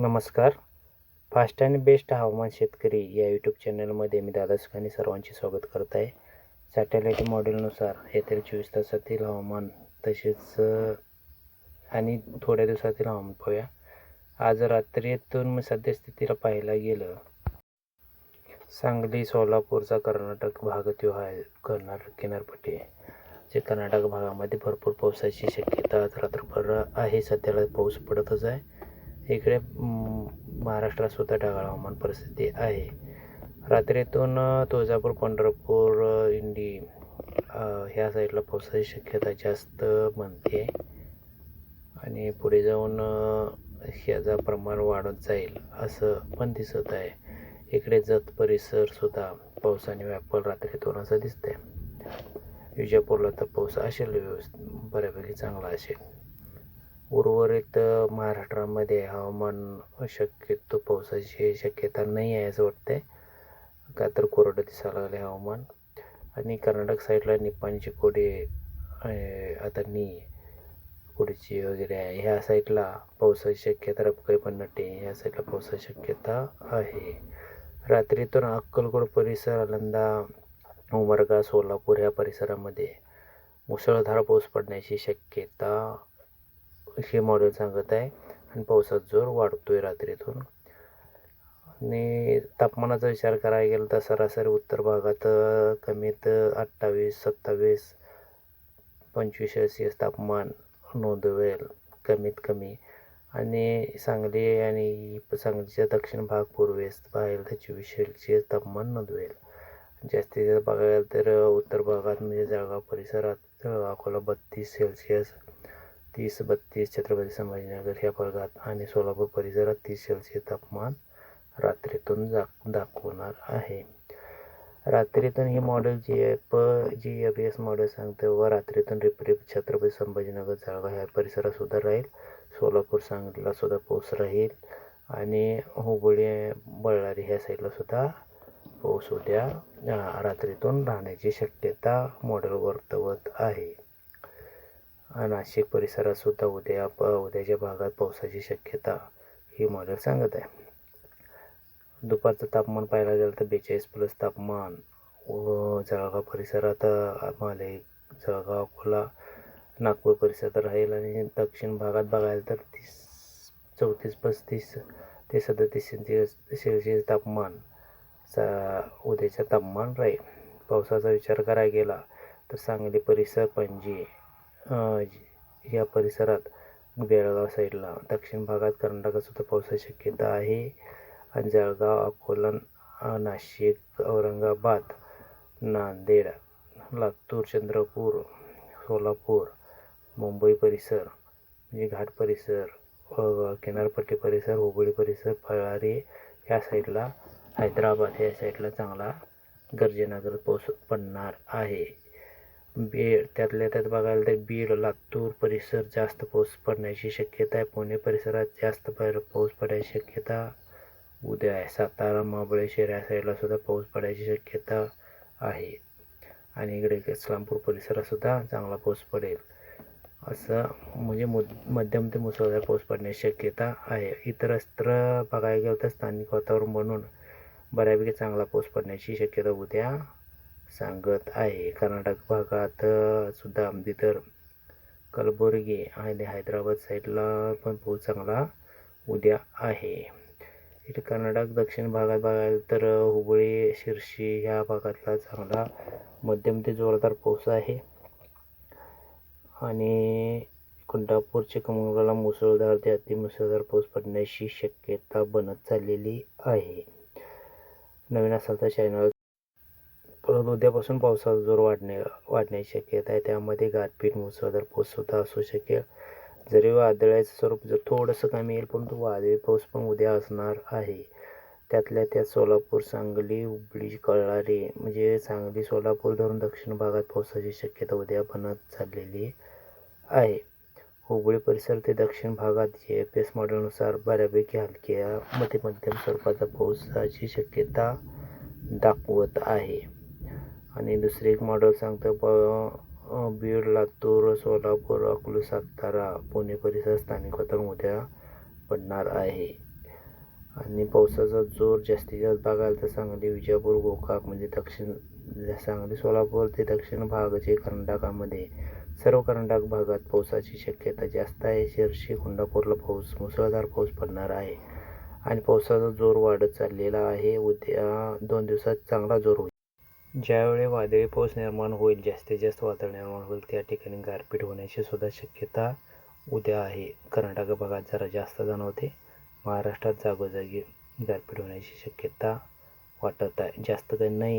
नमस्कार. फास्ट आणि बेस्ट हवामान शेतकरी या यूट्यूब चॅनलमध्ये मी दादा सुखानी सर्वांचे स्वागत करत आहे. सॅटेलाईट मॉडेलनुसार येथील चोवीस तासातील हवामान तसेच आणि थोड्या दिवसातील हवामान पाहूया. आज रात्रीतून मी सद्यस्थितीला पाहायला गेलं. सांगली सोलापूरचा कर्नाटक भाग तो आहे कर्नाटक किनारपट्टी. जे कर्नाटक भागामध्ये भरपूर पावसाची शक्यता आज रात्रभर आहे. सध्याला पाऊस पडतच आहे. इकडे महाराष्ट्रात सुद्धा ढगाळ हवामान परिस्थिती आहे. रात्रीतून तुळजापूर पंढरपूर इंडी ह्या साईडला पावसाची शक्यता जास्त बनते आणि पुढे जाऊन ह्याचा प्रमाण वाढत जाईल असं पण दिसत आहे. इकडे जत परिसरसुद्धा पावसाने व्यापल रात्रीतून असं दिसतंय. विजापूरला तर पाऊस असेल व्यवस्थित बऱ्यापैकी चांगला असेल. उर्वरित महाराष्ट्रामध्ये हवामान शक्यतो पावसाची शक्यता नाही आहे असं वाटतंय. का तर कोरडं दिसायला लागले हवामान. आणि कर्नाटक साईडला निपाणीची कोडी आता नी कुडची वगैरे आहे. ह्या साईडला पावसाची शक्यता रपकाई पन्नटे ह्या साईडला पावसाची शक्यता आहे. रात्रीतून अक्कलकोट परिसर अलंदा उमरगा सोलापूर ह्या परिसरामध्ये मुसळधार पाऊस पडण्याची शक्यता हे मॉडेल सांगत आहे. आणि पावसाचा जोर वाढतोय रात्रीतून. आणि तापमानाचा विचार करायला गेला तर सरासरी उत्तर भागात कमीत अठ्ठावीस सत्तावीस पंचवीस सेल्सिअस तापमान नोंदवेल. कमीत कमी. आणि सांगली आणि सांगलीच्या दक्षिण भाग पूर्वेस बाहेर तर चोवीस सेल्सिअस तापमान नोंदवेल. जास्तीत जास्त बघायला तर उत्तर भागात म्हणजे जळगाव परिसरात अकोला बत्तीस सेल्सिअस तीस बत्तीस छत्रपती संभाजीनगर ह्या भागात आणि सोलापूर परिसरात तीस सेल्सिअस तापमान रात्रीतून जा दाखवणार आहे. रात्रीतून ही मॉडेल जी F G F S model सांगते व रात्रीतून रिपरिप छत्रपती संभाजीनगर जळगाव ह्या परिसरात सुद्धा राहील. सोलापूर सांगलीला सुद्धा पाऊस राहील. आणि हुबळी बळारी ह्या साईडला सुद्धा पाऊस उद्या रात्रीतून राहण्याची शक्यता मॉडेल वर्तवत आहे. नाशिक परिसरात सुद्धा उद्या प उद्याच्या भागात पावसाची शक्यता ही मॉडेल सांगत आहे. दुपारचं तापमान पाहायला गेलं तर बेचाळीस प्लस तापमान व जळगाव परिसरात अ, माले जळगाव अकोला नागपूर परिसरात राहील आणि दक्षिण भागात बघायला तर तीस चौतीस पस्तीस ते सदतीस सेल्सिअस सेल्सिअस तापमान चा उद्याचं तापमान राहील. पावसाचा विचार करायला गेला तर सांगली परिसर पणजी या परिसरात बेळगाव साईडला. दक्षिण भागात कर्नाटकात पावसाची शक्यता आहे. आणि जळगाव अकोला नाशिक औरंगाबाद नांदेड लातूर चंद्रपूर सोलापूर मुंबई परिसर म्हणजे घाट परिसर किनारपट्टी परिसर हुबळी परिसर फळारी ह्या साईडला हैदराबाद या साईडला चांगला गर्जनागर पाऊस पडणार आहे. बीड त्यातल्या त्यात बघायला तर बीड लातूर परिसर जास्त पाऊस पडण्याची शक्यता आहे. पुणे परिसरात जास्त बाहेर पाऊस पडायची शक्यता उद्या आहे. सातारा महाबळेश्वर या साईडला सुद्धा पाऊस पडायची शक्यता आहे. आणि इकडे इस्लामपूर परिसरातसुद्धा चांगला पाऊस पडेल. असं म्हणजे मु मध्यम ते मुसळधार पाऊस पडण्याची शक्यता आहे. इतरत्र बघायला गेलं तर स्थानिक वातावरण म्हणून बऱ्यापैकी चांगला पाऊस पडण्याची शक्यता उद्या सांगत आहे. कर्नाटक भागात सुद्धा तिथं कलबुर्गी आणि हैदराबाद साईडला पण पाऊस चांगला उद्या आहे. इथे कर्नाटक दक्षिण भागात बघाल तर हुबळी शिरशी ह्या भागातला चांगला मध्यम ते जोरदार पाऊस आहे. आणि कोल्हापूर चिकमंगला मुसळधार ते अतिमुसळधार पाऊस पडण्याची शक्यता बनत चाललेली आहे. नवीन असाल तर चॅनल परत उद्यापासून पावसाचा जोर वाढणे वाढण्याची शक्यता आहे. त्यामध्ये गारपीट मुसळधार पाऊससुद्धा असू शकेल. जरी वादळाचं स्वरूप जर थोडंसं कमी येईल परंतु वादळी पाऊस पण उद्या असणार आहे. त्यातल्या त्यात सोलापूर सांगली हुबळी कळारी म्हणजे सांगली सोलापूर धरून दक्षिण भागात पावसाची शक्यता उद्या बनत चाललेली आहे. हुबळी परिसर ते दक्षिण भागात जी एफ एस मॉडेलनुसार बऱ्यापैकी हलक्या मध्ये मध्यम स्वरूपाचा पावसाची शक्यता दाखवत आहे. आणि दुसरे एक मॉडेल सांगतं प बीड लातूर सोलापूर अकलू सातारा पुणे परिसर स्थानिक वातावरण उद्या पडणार आहे. आणि पावसाचा जोर जास्तीत जास्त बघायला तर सांगली विजापूर गोकाक म्हणजे दक्षिण सांगली सोलापूर ते दक्षिण भागाचे कर्नाटकामध्ये. सर्व कर्नाटक भागात पावसाची शक्यता जास्त आहे. शिर्शी कोल्हापूरला पाऊस मुसळधार पाऊस पडणार आहे. आणि पावसाचा जोर वाढत चाललेला आहे. उद्या दोन दिवसात चांगला जोर होईल. ज्यावेळी वादळी पाऊस निर्माण होईल जास्तीत जास्त वादळ निर्माण होईल त्या ठिकाणी गारपीट होण्याची सुद्धा शक्यता उद्या आहे. कर्नाटक भागात जरा जास्त जाणवते. महाराष्ट्रात जागोजागी गारपीट होण्याची शक्यता वाटत आहे. जास्त काही नाही आहे